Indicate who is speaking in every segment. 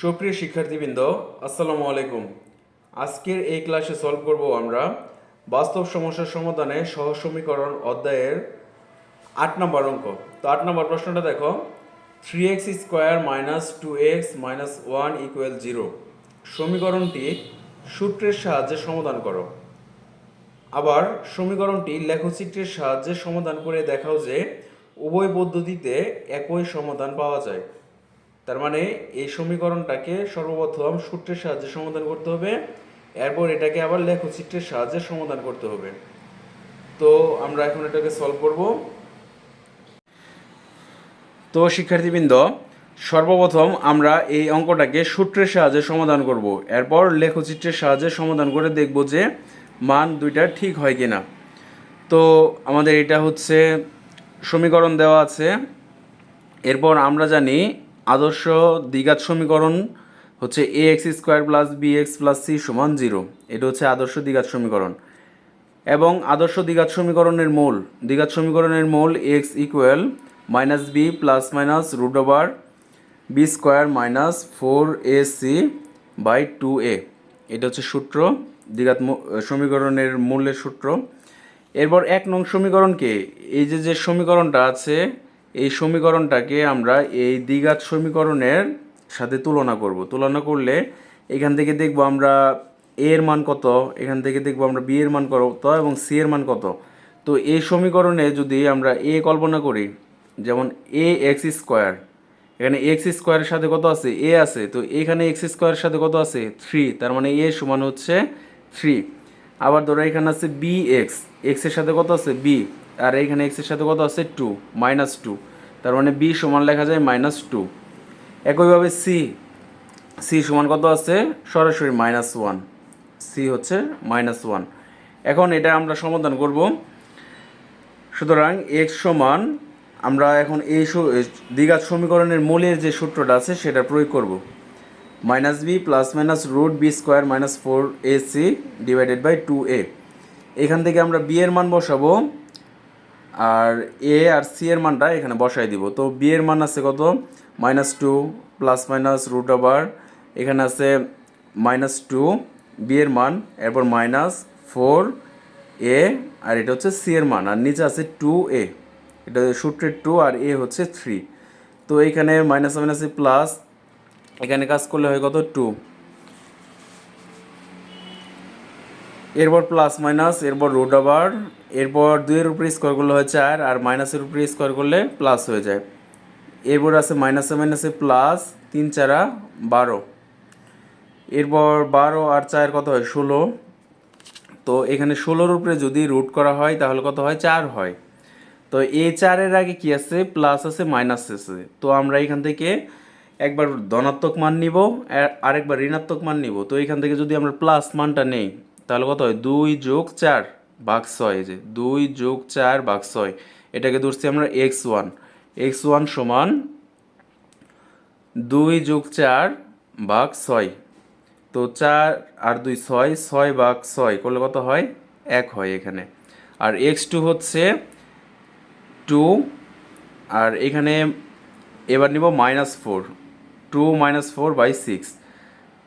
Speaker 1: সুপ্রিয় শিক্ষার্থীবৃন্দ, আসসালামু আলাইকুম। আজকের এই ক্লাসে সলভ করব আমরা বাস্তব সমস্যার সমাধানে সহ সমীকরণ অধ্যায়ের আট নম্বর অঙ্ক। তো আট নম্বর প্রশ্নটা দেখো। Three X square minus two X minus one equal zero সমীকরণটি সূত্রের সাহায্যে সমাধান করো। আবার সমীকরণটি লেখচিত্রের সাহায্যে সমাধান করে দেখাও যে উভয় পদ্ধতিতে একই সমাধান পাওয়া যায়। তার মানে এই সমীকরণটাকে সর্বপ্রথম সূত্রের সাহায্যে সমাধান করতে হবে, এরপর এটাকে আবার লেখচিত্রের সাহায্যে সমাধান করতে হবে। তো আমরা এখন এটাকে সলভ করব। তো শিক্ষার্থীবৃন্দ, সর্বপ্রথম আমরা এই অঙ্কটাকে সূত্রের সাহায্যে সমাধান করব। এরপর লেখচিত্রের সাহায্যে সমাধান করে দেখব যে মান দুইটা ঠিক হয় কি না তো আমাদের এটা হচ্ছে সমীকরণ দেওয়া আছে। এরপর আমরা জানি আদর্শ দ্বিঘাত সমীকরণ হচ্ছে A X square plus B X plus C সমান জিরো এটা হচ্ছে আদর্শ দ্বিঘাত সমীকরণ। এবং আদর্শ দ্বিঘাত সমীকরণের মূল, দ্বিঘাত সমীকরণের মূল X equal minus B plus minus root over B square minus four A C by two A এটা হচ্ছে সূত্র, দ্বিঘাত সমীকরণের মূলের সূত্র। এরপর এক নং সমীকরণকে, এই যে যে সমীকরণটা আছে এই সমীকরণটাকে আমরা এই দ্বিঘাত সমীকরণের সাথে তুলনা করব। তুলনা করলে এখান থেকে দেখব আমরা এ এর মান কত, এখান থেকে দেখব আমরা বি এর মান কত এবং সি এর মান কত। তো এই সমীকরণে যদি আমরা এ কল্পনা করি, যেমন এ এক্স স্কোয়ার, এখানে এক্স স্কোয়ারের সাথে কত আছে? এ আছে। তো এখানে এক্স স্কোয়ারের সাথে কত আছে? থ্রি তার মানে এ সমান হচ্ছে থ্রি আবার ধরো এখানে আছে বি এক্স এক্সের সাথে কত আছে? বি আর এইখানে এক্সের সাথে কত আছে? টু মাইনাস টু তার মানে বি সমান লেখা যায় মাইনাস টু একইভাবে সি সি সমান কত আছে? সরাসরি মাইনাস ওয়ান সি হচ্ছে মাইনাস ওয়ান এখন এটা আমরা সমাধান করব। সুতরাং এক্স সমান আমরা এখন এই দ্বিঘাত সমীকরণের মূলের যে সূত্রটা আছে, সেটা প্রয়োগ করব। Minus B plus minus root B square minus four A C divided by two A এখান থেকে আমরা বি এর মান বসাবো। আর এ আর সি এর মানটা এখানে বসাই দিব। তো বি এর মান আছে কত? Minus two plus minus root over এখানে আছে মাইনাস টু বি এর মান, এরপর মাইনাস ফোর এ আর এটা হচ্ছে সি এর মান। আর নিচে আছে টু এ এটা সূত্রের টু আর এ হচ্ছে থ্রি তো এইখানে মাইনাস মাইনাসে প্লাস এখানে কাজ করলে হয় কত? টু এরপর প্লাস মাইনাস এরপর রুট ওভার এরপর দুইয়ের উপরে স্কোয়ার করলে হয় চার আর মাইনাসের উপরে স্কোয়ার করলে প্লাস হয়ে যায়। এরপর আছে মাইনাসে মাইনাসে প্লাস তিন চারা বারো। এরপর বারো আর চার কত হয়? ষোলো। তো এখানে ষোলোর উপরে যদি রুট করা হয়, তাহলে কত হয়? চার হয়। তো এ চারের আগে কি আছে? প্লাস আছে মাইনাস আছে। তো আমরা এখান থেকে একবার ধনাত্মক মান নিব আর- আরেকবার ঋণাত্মক মান নিব। তো এখান থেকে যদি আমরা প্লাস মানটা নেই, তাহলে কত হয়? দুই যোগ চার। ভাগ ছয়, এই যে দুই যোগ চার ভাগ ছয়। এটাকে ধরছি আমরা এক্স ওয়ান। এক্স ওয়ান সমান দুই যোগ চার ভাগ ছয়। তো চার আর দুই ছয় ছয় ভাগ ছয় করলে কত হয়? এক হয় এখানে। আর এক্স টু হচ্ছে টু, আর এখানে এবার নিব minus four. Two minus four by six.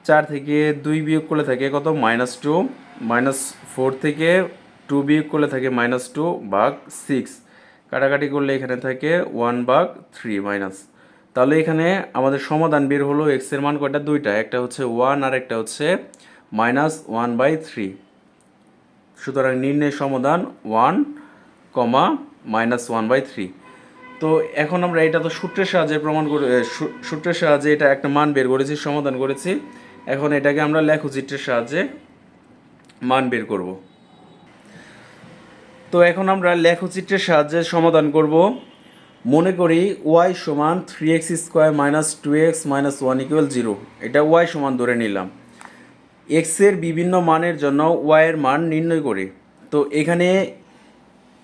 Speaker 1: চার থেকে দুই বিয়োগ করলে থাকে কত? Minus two. মাইনাস ফোর থেকে টু বিয়োগ করলে থাকে মাইনাস টু ভাগ সিক্স কাটাকাটি করলে এখানে থাকে ওয়ান ভাগ থ্রি মাইনাস তাহলে এখানে আমাদের সমাধান বের হলো এক্সের মান কয়টা? দুইটা। একটা হচ্ছে ওয়ান আর একটা হচ্ছে মাইনাস ওয়ান বাই থ্রি সুতরাং নির্ণয় সমাধান one comma minus one by three তো এখন আমরা এটা তো সূত্রের সাহায্যে প্রমাণ করে সূত্রের সাহায্যে এটা একটা মান বের করেছি, সমাধান করেছি। এখন এটাকে আমরা লেখচিত্রের সাহায্যে মান বের করব। তো এখন আমরা লেখচিত্রের সাহায্যে সমাধান করব। মনে করি ওয়াই সমান three X square minus two X minus one equal zero এটা ওয়াই সমান ধরে নিলাম। এক্সের বিভিন্ন মানের জন্য ওয়াইয়ের মান নির্ণয় করি। তো এখানে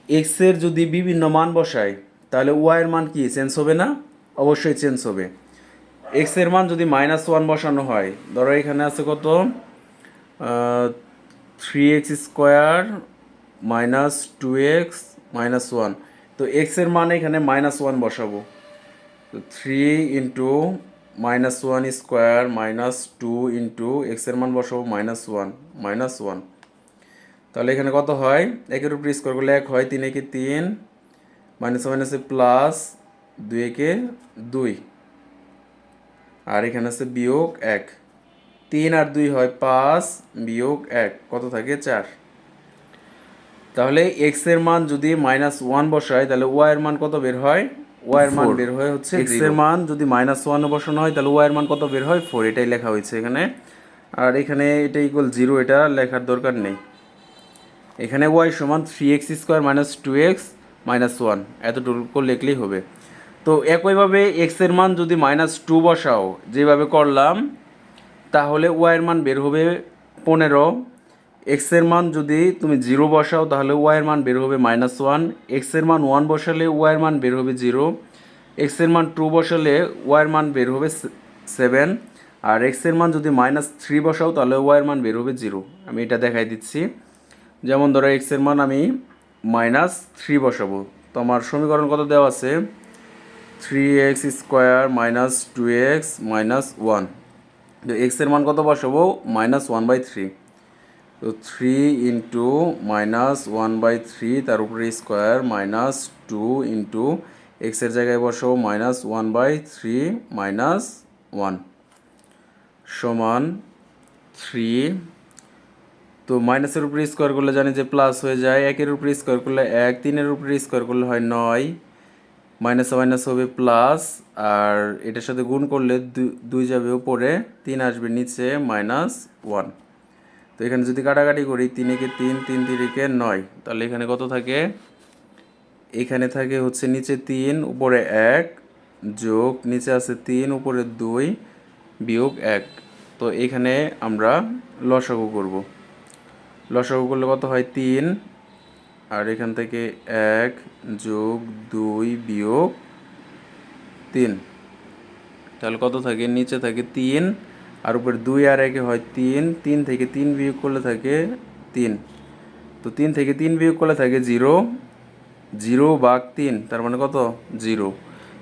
Speaker 1: এক্সের যদি বিভিন্ন মান বসাই, তাহলে ওয়াইয়ের মান কি? চেঞ্জ হবে না? অবশ্যই চেঞ্জ হবে। এক্সের মান যদি মাইনাস ওয়ান বসানো হয়, ধরো এখানে আছে কত? Three X square minus two X minus one. তো এক্সের মান এখানে মাইনাস ওয়ান বসাবো। তো three into minus one square minus two into এক্সের মান বসাবো মাইনাস ওয়ান মাইনাস ওয়ান। তাহলে এখানে কত হয়? একের উপর স্কোয়ার করলে এক হয় তিন একে তিন, মাইনাস মাইনাসে প্লাস দুই একে দুই। আর এখানে আছে বিয়োগ এক। তিন আর দুই হয় পাঁচ, বিয়োগ এক। কত থাকে? চার। তাহলে এক্সের মান যদি মাইনাস ওয়ান বসায় তাহলে ওয়াই এর মান কত বের হয়? ওয়াই এর মান বের হয় হচ্ছে এক্সের মান যদি মাইনাস ওয়ান বসানো হয় তাহলে ওয়াই এর মান কত বের হয়? ফোর এটাই লেখা হয়েছে এখানে। আর এখানে এটা ইকুয়াল জিরো এটা লেখার দরকার নেই। এখানে ওয়াই সমান three X square minus two X minus one এতটুকু লিখলেই হবে। তো একইভাবে এক্সের মান যদি মাইনাস টু বসাও যেভাবে করলাম তাহলে ওয়াইয়ের মান বের হবে পনেরো। এক্সের মান যদি তুমি জিরো বসাও তাহলে ওয়াইয়ের মান বের হবে মাইনাস ওয়ান এক্সের মান ওয়ান বসালে ওয়াইয়ের মান বের হবে জিরো এক্সের মান টু বসালে ওয়াইয়ের মান বের হবে সেভেন আর এক্সের মান যদি মাইনাস থ্রি বসাও তাহলে ওয়াইয়ের মান বের হবে জিরো আমি এটা দেখাই দিচ্ছি যেমন ধরো এক্সের মান আমি মাইনাস থ্রি বসাবো তো আমার সমীকরণ কত দেওয়া আছে three x square minus two x minus one তো এক্সের মান কত বসাবো মাইনাস ওয়ান বাই থ্রি তো three into minus one by three তার উপরে স্কোয়ার মাইনাস টু ইন্টু এক্সের জায়গায় বসাবো minus one by three minus one সমান থ্রি তো মাইনাসের উপরে স্কোয়ার করলে জানি যে প্লাস হয়ে যায় একের উপরে স্কোয়ার করলে এক তিনের উপরে স্কোয়ার করলে হয় নয়। মাইনাস মাইনাস হবে প্লাস আর এটার সাথে গুণ করলে দুই যাবে উপরে, তিন আসবে নিচে মাইনাস ওয়ান তো এখানে যদি কাটাকাটি করি তিন একে তিন তিন তিরিকে নয়, তাহলে এখানে কত থাকে? এখানে থাকে হচ্ছে নিচে তিন, উপরে এক, যোগ নিচে আছে তিন, উপরে দুই, বিয়োগ এক। তো এখানে আমরা লসাগু করব। লসাগু করলে কত হয়? তিন। আর এখান থেকে এক যোগ দুই বিয়োগ তিন। তাহলে কত থাকে? নিচে থাকে তিন। আর উপরে দুই আর একে হয় তিন তিন থেকে তিন বিয়োগ করলে থাকে তিন। তো তিন থেকে তিন বিয়োগ করলে থাকে জিরো জিরো বাঘ তিন, তার মানে কত? জিরো।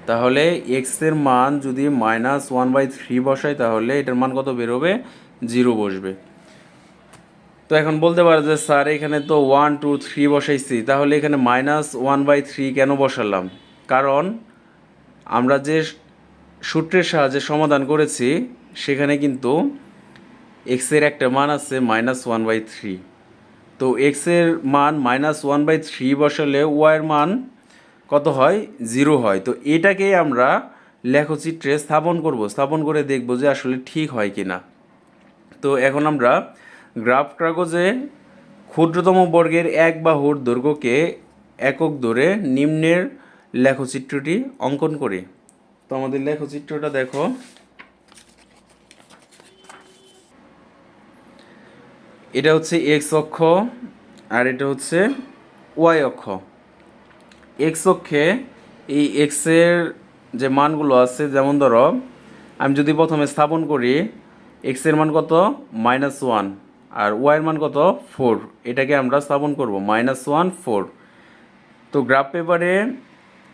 Speaker 1: তাহলে এক্সের মান যদি মাইনাস ওয়ান বাই থ্রি বসাই, তাহলে এটার মান কত বেরোবে? জিরো বসবে। তো এখন বলতে পারো যে স্যার, এখানে তো ওয়ান টু থ্রি বসাইছি, তাহলে এখানে মাইনাস ওয়ান বাই থ্রি কেন বসালাম? কারণ আমরা যে সূত্রের সাহায্যে সমাধান করেছি সেখানে কিন্তু এক্সের একটা মান আছে মাইনাস ওয়ান বাই থ্রি তো এক্সের মান মাইনাস ওয়ান বাই থ্রি বসালে ওয়াইয়ের মান কত হয়? জিরো হয়। তো এটাকেই আমরা লেখচিত্রে স্থাপন করব। স্থাপন করে দেখব যে আসলে ঠিক হয় কি না তো এখন আমরা গ্রাফ কাগজে ক্ষুদ্রতম বর্গের এক বাহুর দৈর্ঘ্যকে একক ধরে নিম্নের লেখচিত্রটি অঙ্কন করি। তো আমাদের লেখচিত্রটা দেখো। এটা হচ্ছে এক্স অক্ষ আর এটা হচ্ছে ওয়াই অক্ষ। এক্স অক্ষে এই এক্সের যে মানগুলো আছে, যেমন ধরো, আমি যদি প্রথমে স্থাপন করি এক্সের মান কত? মাইনাস ওয়ান আর ওয়াইয়ের মান কত? ফোর এটাকে আমরা স্থাপন করব মাইনাস ওয়ান ফোর তো গ্রাফ পেপারে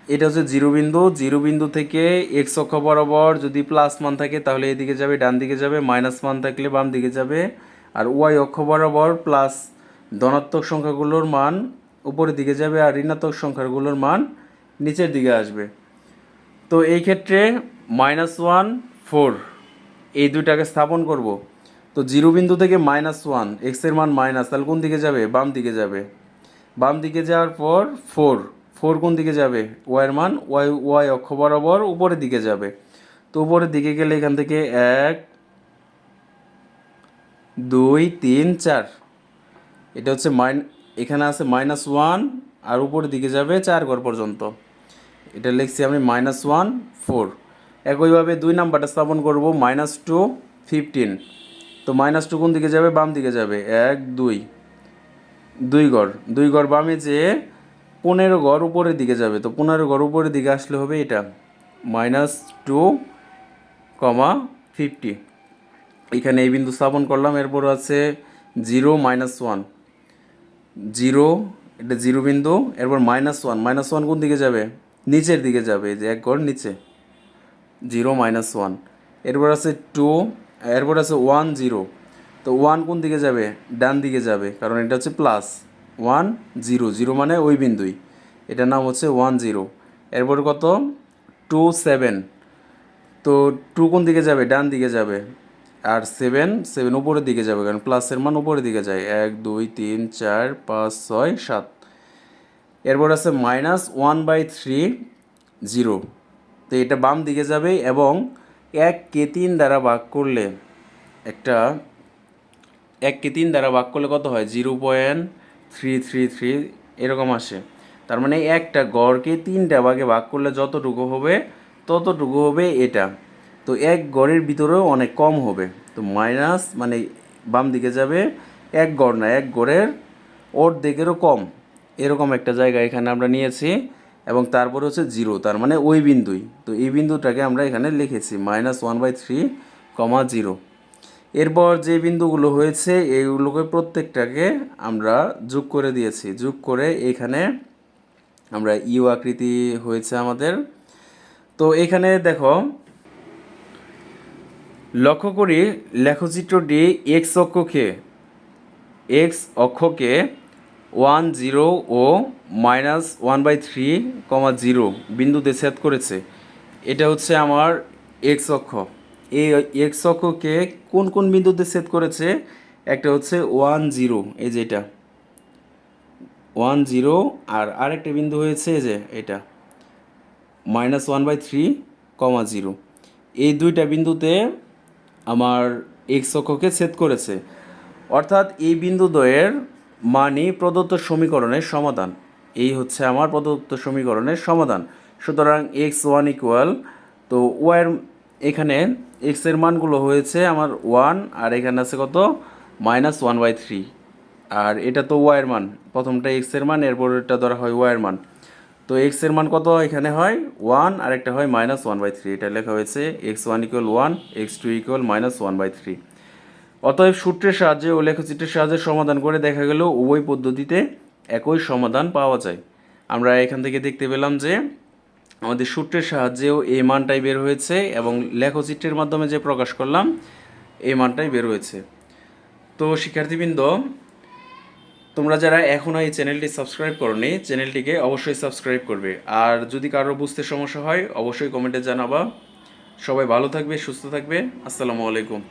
Speaker 1: এটা হচ্ছে জিরো বিন্দু জিরো বিন্দু থেকে এক্স অক্ষ বরাবর যদি প্লাস মান থাকে, তাহলে এদিকে যাবে ডান দিকে যাবে মাইনাস মান থাকলে বাম দিকে যাবে। আর ওয়াই অক্ষ বরাবর প্লাস ধনাত্মক সংখ্যাগুলোর মান উপরের দিকে যাবে আর ঋণাত্মক সংখ্যাগুলোর মান নিচের দিকে আসবে। তো এই ক্ষেত্রে মাইনাস ওয়ান ফোর এই দুইটাকে স্থাপন করব। তো জিরো বিন্দু থেকে মাইনাস ওয়ান এক্সের মান মাইনাস তাহলে কোন দিকে যাবে? বাম দিকে যাবে। বাম দিকে যাওয়ার পর ফোর ফোর কোন দিকে যাবে? ওয়াইয়ের মান ওয়াই ওয়াই অক্ষ বরাবর উপরের দিকে যাবে। তো উপরের দিকে গেলে এখান থেকে এক দুই, তিন, চার। এটা হচ্ছে মাইন, এখানে আছে মাইনাস ওয়ান, আর উপরের দিকে যাবে চার ঘর পর্যন্ত। এটা লিখছি আমি মাইনাস ওয়ান, ফোর। একইভাবে দুই নাম্বারটা স্থাপন করব মাইনাস টু, ফিফটিন। তো মাইনাস টু কোন দিকে যাবে? বাম দিকে যাবে। এক, দুই। দুই গড় দুই গড় বামে যে পনেরো গড় উপরের দিকে যাবে। তো পনেরো গড় উপরের দিকে আসলে হবে এটা। Minus two, comma fifty. এখানে এই বিন্দু স্থাপন করলাম, এরপর আছে জিরো মাইনাস ওয়ান। জিরো, এটা জিরো বিন্দু, এরপর মাইনাস ওয়ান। মাইনাস ওয়ান কোন দিকে যাবে? নিচের দিকে যাবে, এই যে এক গড় নিচে। Zero minus one. এরপর আছে টু, এরপর আছে ওয়ান, জিরো। তো ওয়ান কোন দিকে যাবে? ডান দিকে যাবে, কারণ এটা হচ্ছে প্লাস। One, zero. জিরো মানে ওই বিন্দুই। এটার নাম হচ্ছে ওয়ান, জিরো। এরপর কত? Two, seven. তো টু কোন দিকে যাবে? ডান দিকে যাবে। আর সেভেন সেভেন উপরের দিকে যাবে, কারণ প্লাসের মান উপরের দিকে যায়। এক, দুই, তিন, চার, পাঁচ, ছয়, সাত। এরপর আছে minus one by three zero তো এটা বাম দিকে যাবে এবং এক কে তিন দ্বারা ভাগ করলে একটা এক কে তিন দ্বারা ভাগ করলে কত হয়? Zero point three three three এরকম আসে। তার মানে একটা গড়কে তিনটা ভাগে ভাগ করলে যতটুকু হবে, ততটুকু হবে এটা। তো এক গড়ের ভিতরেও অনেক কম হবে। তো মাইনাস মানে বাম দিকে যাবে, এক গড় না, এক গড়ের অর্ধেকেরও কম। এরকম একটা জায়গা এখানে আমরা নিয়েছি এবং তারপরে হচ্ছে জিরো তার মানে ওই বিন্দুই। তো এই বিন্দুটাকে আমরা এখানে লিখেছি minus one by three comma zero এরপর যে বিন্দুগুলো হয়েছে এইগুলোকে প্রত্যেকটাকে আমরা যোগ করে দিয়েছি। যোগ করে এখানে আমরা ইউ আকৃতি হয়েছে আমাদের। তো এখানে দেখো লক্ষ্য করি লেখচিত্রটি এক্স অক্ষকে এক্স অক্ষকে one zero O minus one by three comma zero বিন্দুতে ছেদ করেছে। এটা হচ্ছে আমার এক্স অক্ষ। এই এক্স অক্ষকে কোন কোন বিন্দুতে ছেদ করেছে? একটা হচ্ছে ওয়ান জিরো এই যে এটা। ওয়ান জিরো আর আরেকটা বিন্দু হয়েছে এই যে এটা। Minus one by three comma zero এই দুইটা বিন্দুতে আমার এক্স অক্ষকে ছেদ করেছে। অর্থাৎ এই বিন্দুদ্বয়ের মানই প্রদত্ত সমীকরণের সমাধান। এই হচ্ছে আমার প্রদত্ত সমীকরণের সমাধান। সুতরাং এক্স ওয়ান ইকুয়াল তো ওয়ার এখানে এক্সের মানগুলো হয়েছে আমার ওয়ান আর এখানে আছে কত? মাইনাস ওয়ান বাই থ্রি আর এটা তো ওয়াইয়ের মান। প্রথমটা এক্সের মান এরপর এটা ধরা হয় ওয়াইয়ের মান। তো এক্সের মান কত এখানে হয়? ওয়ান আর একটা হয় মাইনাস ওয়ান বাই থ্রি এটা লেখা হয়েছে x one equal one x two equal minus one by three অতএব সূত্রের সাহায্যে ও লেখচিত্রের সাহায্যে সমাধান করে দেখা গেল উভয় পদ্ধতিতে একই সমাধান পাওয়া যায়। আমরা এখান থেকে দেখতে পেলাম যে আমাদের সূত্রের সাহায্যেও এই মানটাই বের হয়েছে এবং লেখচিত্রের মাধ্যমে যে প্রকাশ করলাম এই মানটাই বের হয়েছে। তো শিক্ষার্থীবৃন্দ তোমরা যারা এখনও এই চ্যানেলটি সাবস্ক্রাইব করনি, চ্যানেলটিকে অবশ্যই সাবস্ক্রাইব করবে। আর যদি কারও বুঝতে সমস্যা হয়, অবশ্যই কমেন্টে জানাবা। সবাই ভালো থাকবে, সুস্থ থাকবে। আসসালামু আলাইকুম।